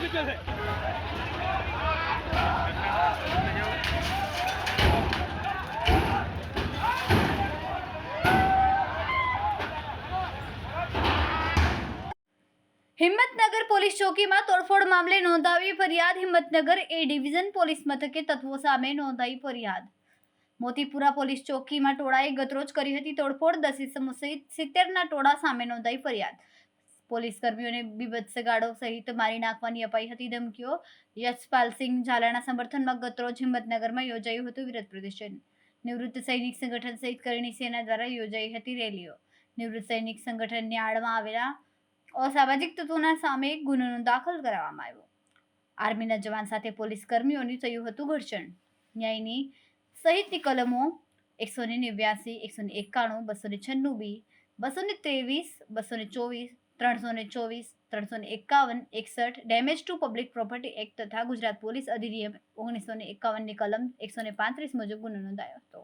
Himmatnagar police ચોકીમાં તોડફોડ મામલે નોંધાવી ફરિયાદ. હિંમતનગર એ ડિવિઝન પોલીસ મથકે તત્વો સામે નોંધાઈ ફરિયાદ. મોતીપુરા પોલીસ ચોકીમાં ટોળાએ ગતરોજ કરી હતી તોડફોડ. દસી સમૂહ સહિત સિત્તેરના ટોળા સામે નોંધાઈ ફરિયાદ. પોલીસ કર્મીઓને બીભત્સ ગાળો સહિત મારી નાખવાની અપાઈ હતી ધમકીઓ. યશપાલસિંહ ઝાલાના સમર્થનમાં ગતરોજ હિંમતનગરમાં યોજાયું હતું વિરોધ પ્રદર્શન. નિવૃત્ત સૈનિક સંગઠન સહિત કરણી સેના દ્વારા યોજાઈ હતી રેલીઓ. નિવૃત્ત સૈનિક સંગઠનની આડમાં આવેલા અસામાજિક તત્વોના સામે ગુનો દાખલ કરવામાં આવ્યો. આર્મીના જવાન સાથે પોલીસ કર્મીઓની થયું હતું ઘર્ષણ. ન્યાયની સહિતની કલમો એકસો ને નેવ્યાસી, એકસો ને એકાણું, બસો ને છન્નું બી, બસો ને ત્રેવીસ, બસો ને ચોવીસ ત્રણસો ને ચોવીસ, ત્રણસો એકાવન, એકસઠ damage to public property act તથા ગુજરાત પોલીસ અધિનિયમ ઓગણીસો ને એકાવનની કલમ એકસો ને પાંત્રીસ મુજબ ગુનો નોંધાયો હતો.